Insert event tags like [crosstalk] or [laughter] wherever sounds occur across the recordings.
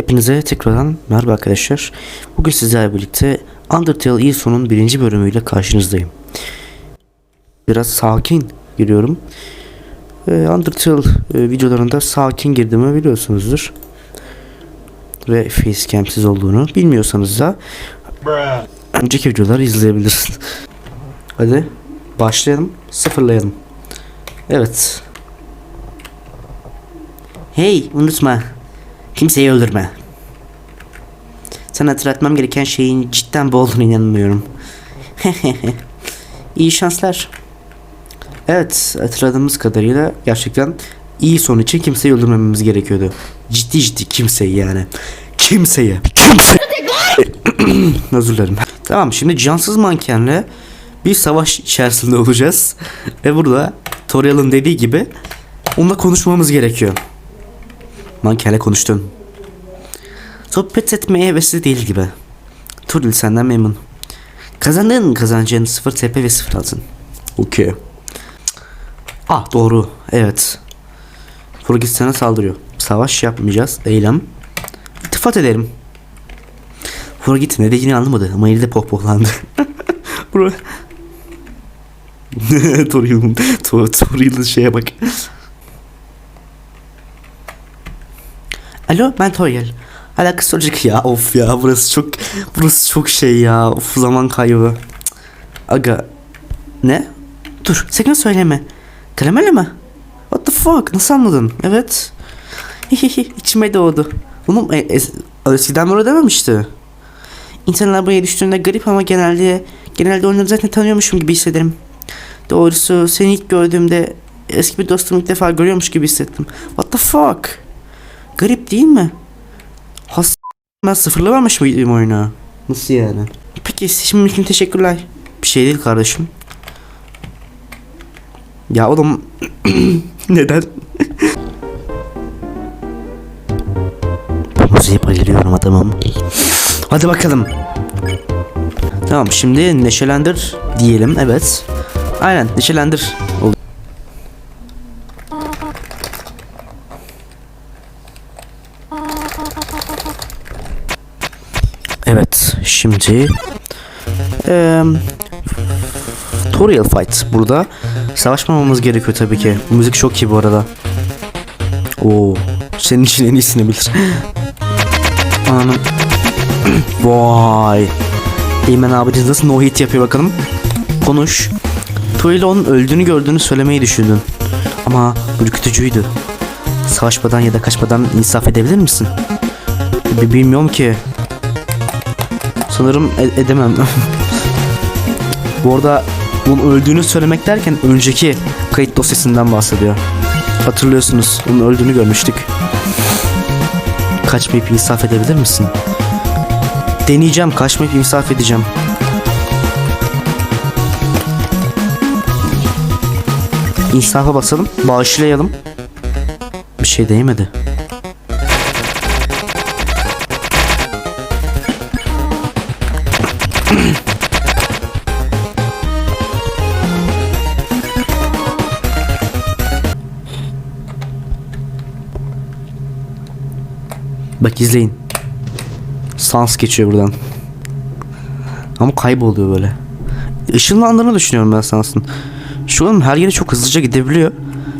Hepinize tekrardan merhaba arkadaşlar. Bugün sizlerle birlikte Undertale ESO'nun birinci bölümüyle karşınızdayım. Biraz sakin giriyorum. Ee, Undertale e, videolarında sakin girdiğimi biliyorsunuzdur. Ve facecam'siz olduğunu bilmiyorsanız da önceki videoları izleyebilirsiniz. Hadi başlayalım, sıfırlayalım. Evet. Hey, unutma. Kimseyi öldürme. Sana hatırlatmam gereken şeyin cidden bu olduğunu inanmıyorum. [laughs] iyi şanslar. Evet, hatırladığımız kadarıyla gerçekten iyi son için kimseyi öldürmememiz gerekiyordu. Ciddi ciddi kimseyi yani. Kimseyi. Kimse. [coughs] Özür dilerim. Tamam şimdi cansız mankenle bir savaş içerisinde olacağız. Ve burada Toriel'in dediği gibi onunla konuşmamız gerekiyor. Mankenle konuştun. Sohbet etmeye hevesli değil gibi. Turil senden memnun. Kazandığın kazancın 0 TP ve 0 altın. Okey. Ah doğru. Evet. Furgit sana saldırıyor. Savaş yapmayacağız. Eylem. İttifat ederim. Furgit ne dediğini anlamadı ama eli de pohpohlandı. [laughs] Bro. [laughs] Toriel'in Toriel'in şeye bak. Alo ben Toriel. Alakası olacak ya of ya burası çok burası çok şey ya of zaman kaybı. Aga ne? Dur sakın söyleme. Karamel mi? What the fuck nasıl anladın? Evet. [laughs] İçime doğdu. Oğlum e, es- eskiden böyle dememişti. İnsanlar buraya düştüğünde garip ama genelde genelde onları zaten tanıyormuşum gibi hissederim. Doğrusu seni ilk gördüğümde eski bir dostumu ilk defa görüyormuş gibi hissettim. What the fuck? Garip değil mi? Has ben sıfırlamamış mıydım oyunu? Nasıl yani? Peki şimdi için teşekkürler. Bir şey değil kardeşim. Ya oğlum [clears throat] neden? [laughs] Müziğe bayılıyorum adamım. Hadi bakalım. Tamam şimdi neşelendir diyelim evet. Aynen neşelendir. Ol- Evet şimdi eee Tutorial Fight burada. Savaşmamamız gerekiyor tabii ki. Bu müzik çok iyi bu arada. Oo, senin için en iyisini bilir. Anam. [clears throat] Vay. Eymen abiniz nasıl no hit yapıyor bakalım. Konuş. Tuğla onun öldüğünü gördüğünü söylemeyi düşündün. Ama ürkütücüydü. Savaşmadan ya da kaçmadan insaf edebilir misin? B- bilmiyorum ki. Sanırım e- edemem. [laughs] Bu arada bunun öldüğünü söylemek derken önceki kayıt dosyasından bahsediyor. Hatırlıyorsunuz onun öldüğünü görmüştük. Kaçmayıp insaf edebilir misin? Deneyeceğim kaçmayıp insaf edeceğim. İnsafa basalım, bağışlayalım. Bir şey değmedi. Bak izleyin. Sans geçiyor buradan. Ama kayboluyor böyle. Işınlandığını düşünüyorum ben Sans'ın. Şu an her yere çok hızlıca gidebiliyor.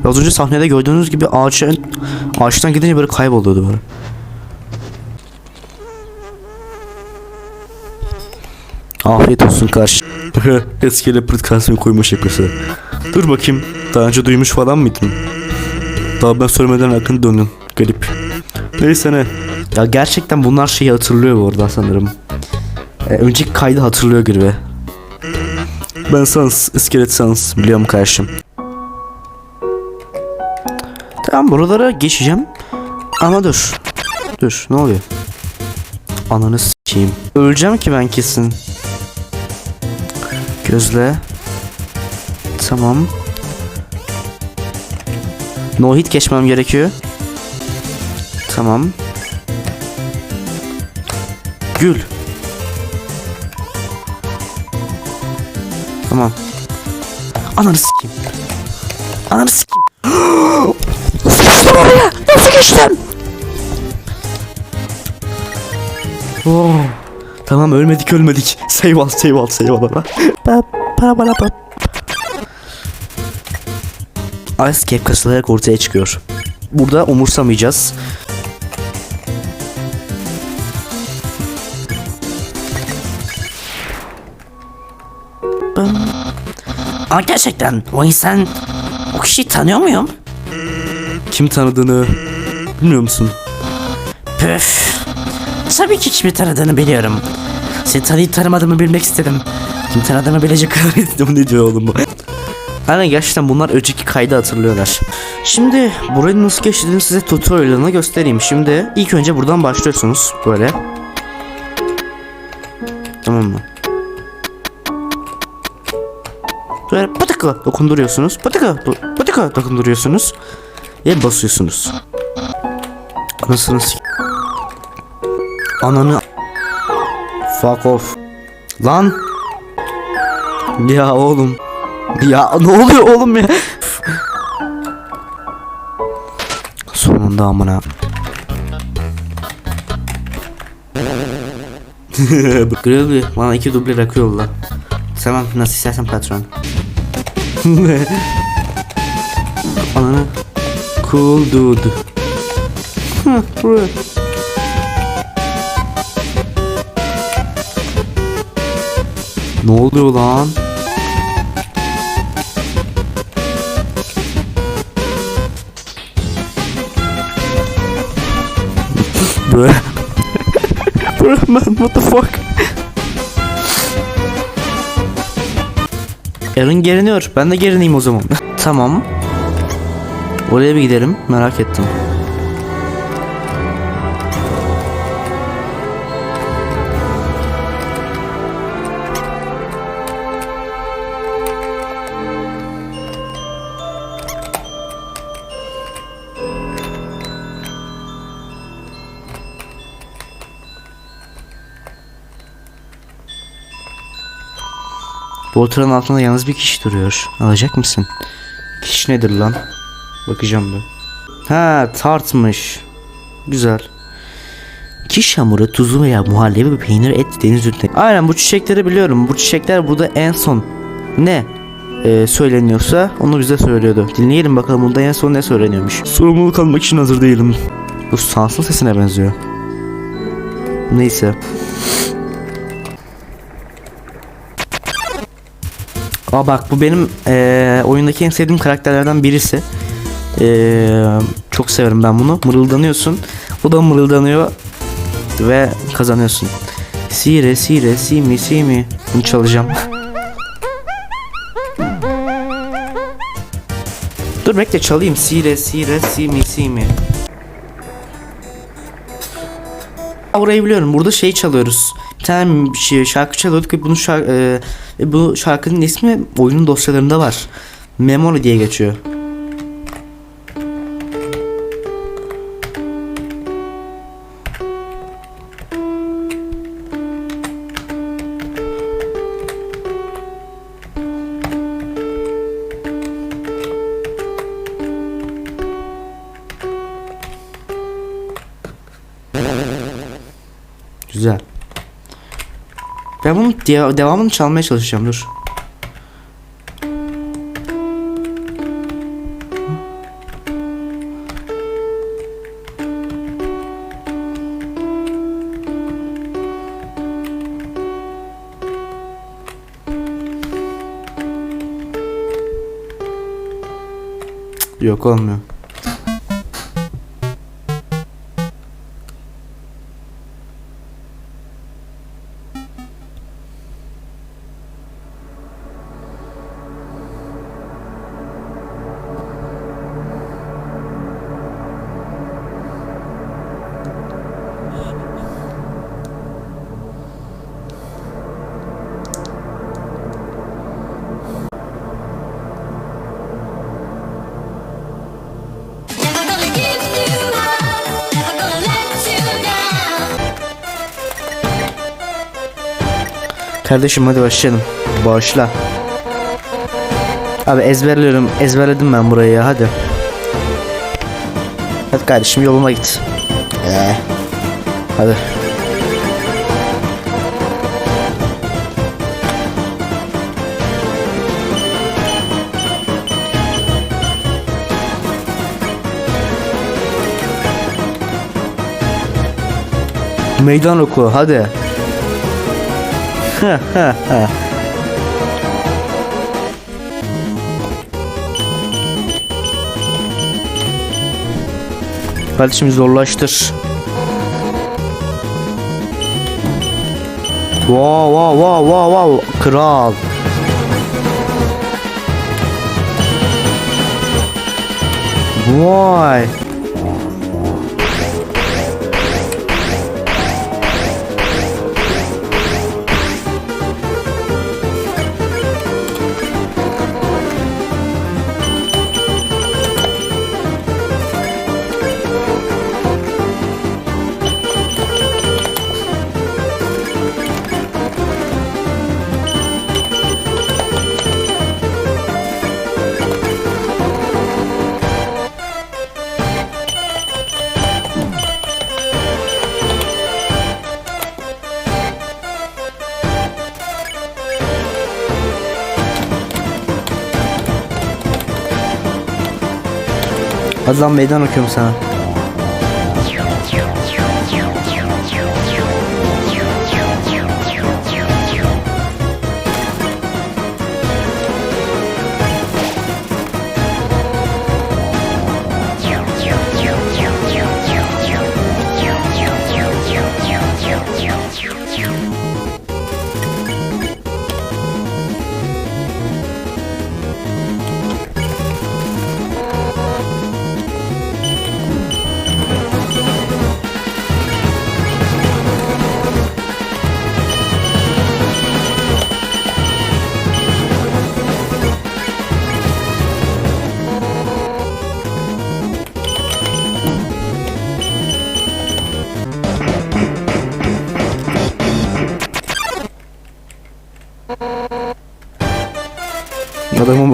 Az önce sahnede gördüğünüz gibi ağaçın, ağaçtan gidince böyle kayboluyordu böyle. Afiyet olsun karşı. [laughs] Eski leopard kasmayı koyma şakası. Dur bakayım. Daha önce duymuş falan mıydın? Daha ben söylemeden akın döndün. Garip. Neyse ne. Ya gerçekten bunlar şeyi hatırlıyor bu arada sanırım. Ee, önceki kaydı hatırlıyor gibi. Ben Sans, iskelet Sans biliyorum karşım. Tamam buralara geçeceğim. Ama dur. Dur ne oluyor? Ananı s**eyim. Öleceğim ki ben kesin. Gözle. Tamam. No hit geçmem gerekiyor. Tamam. Gül. Tamam. Ananı sikeyim. Ananı sikeyim. Nasıl [gasps] geçtim oraya? Nasıl geçtim? Oh. Tamam ölmedik ölmedik. Save al save al save al. Para bana ba- Ice Cap kasılarak ortaya çıkıyor. Burada umursamayacağız. Aa gerçekten o insan o kişiyi tanıyor muyum? Kim tanıdığını bilmiyor musun? Püf. Tabii ki kimi tanıdığını biliyorum. Seni tanıyıp tanımadığımı bilmek istedim. Kim tanıdığımı bilecek kadar [laughs] ne diyor oğlum bu? Aynen gerçekten bunlar önceki kaydı hatırlıyorlar. Şimdi burayı nasıl geçtiğini size tutorial'ını göstereyim. Şimdi ilk önce buradan başlıyorsunuz böyle. Tamam mı? Böyle patika dokunduruyorsunuz. Patika, do- patika dokunduruyorsunuz. Ve basıyorsunuz. Anasını Ananı Fuck off. Lan. Ya oğlum. Ya ne oluyor oğlum ya? Sonunda amına. [laughs] Gravy bana iki duble rakı yolla. Tamam nasıl istersen patron. Ananı. Cool dude. Ne oluyor lan? Bruh. Bruh man what the fuck? Aaron geriniyor. Ben de gerineyim o zaman. tamam. Oraya bir gidelim. Merak ettim. Bu oturanın altında yalnız bir kişi duruyor. Alacak mısın? Kişi nedir lan? Bakacağım bir. Ha tartmış. Güzel. Kiş hamuru, tuzu veya muhallebi, peynir, et, deniz ürünleri. Aynen bu çiçekleri biliyorum. Bu çiçekler burada en son ne e, söyleniyorsa onu bize söylüyordu. Dinleyelim bakalım burada en son ne söyleniyormuş. Sorumluluk almak için hazır değilim. Bu sansın sesine benziyor. Neyse. Aa bak bu benim eee, oyundaki en sevdiğim karakterlerden birisi. Eee, çok severim ben bunu. Mırıldanıyorsun. O da mırıldanıyor ve kazanıyorsun. Sire sire si mi si mi. Bunu çalacağım. Dur bekle çalayım. Sire sire si mi si mi. Orayı biliyorum. Burada şey çalıyoruz. Bir tane şey, şarkı çalıyorduk ve bunun şarkı, e, bu şarkının ismi oyunun dosyalarında var. Memory diye geçiyor. Ben bunun de- devamını çalmaya çalışacağım dur. Yok olmuyor. Kardeşim hadi başlayalım. Başla. Abi ezberliyorum. Ezberledim ben burayı ya hadi. Hadi kardeşim yoluma git. Ee, hadi. Meydan oku hadi. [laughs] Kardeşim zorlaştır. Wow wow wow wow wow kral. Vay. Hadi lan meydan okuyorum sana.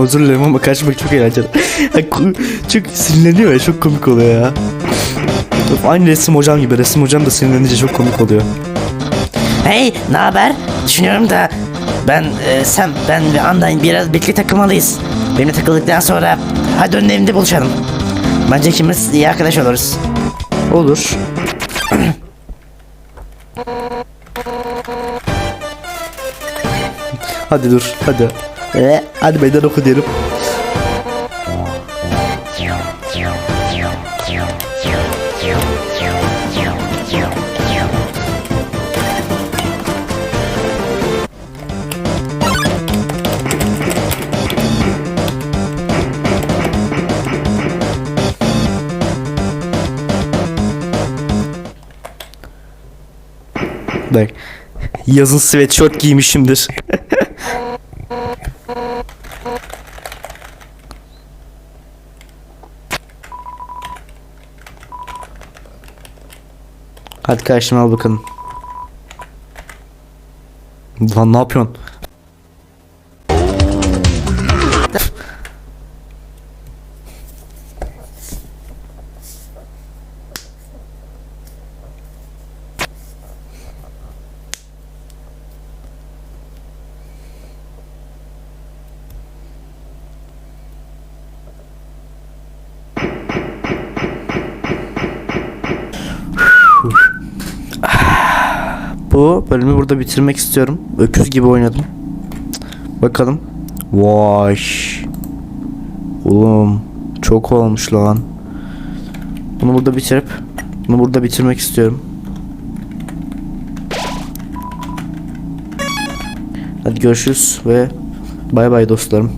Özür dilerim ama kaçmak çok eğlenceli. [laughs] çok sinirleniyor ya çok komik oluyor ya. Aynı resim hocam gibi. Resim hocam da sinirlenince çok komik oluyor. Hey, ne haber? Düşünüyorum da ben e, sen ben ve Andan biraz birlikte takılmalıyız. Benimle takıldıktan sonra hadi onun evinde buluşalım. Bence ikimiz iyi arkadaş oluruz. Olur. [clears throat] hadi dur hadi. Ee, hadi meydan oku diyelim. Bak. Yazın sweatshirt giymişimdir. [laughs] Hadi karşıma al bakalım. Lan ne yapıyorsun? Bu bölümü burada bitirmek istiyorum. Öküz gibi oynadım. Bakalım. Vay. Oğlum çok olmuş lan. Bunu burada bitirip bunu burada bitirmek istiyorum. Hadi görüşürüz ve bay bay dostlarım.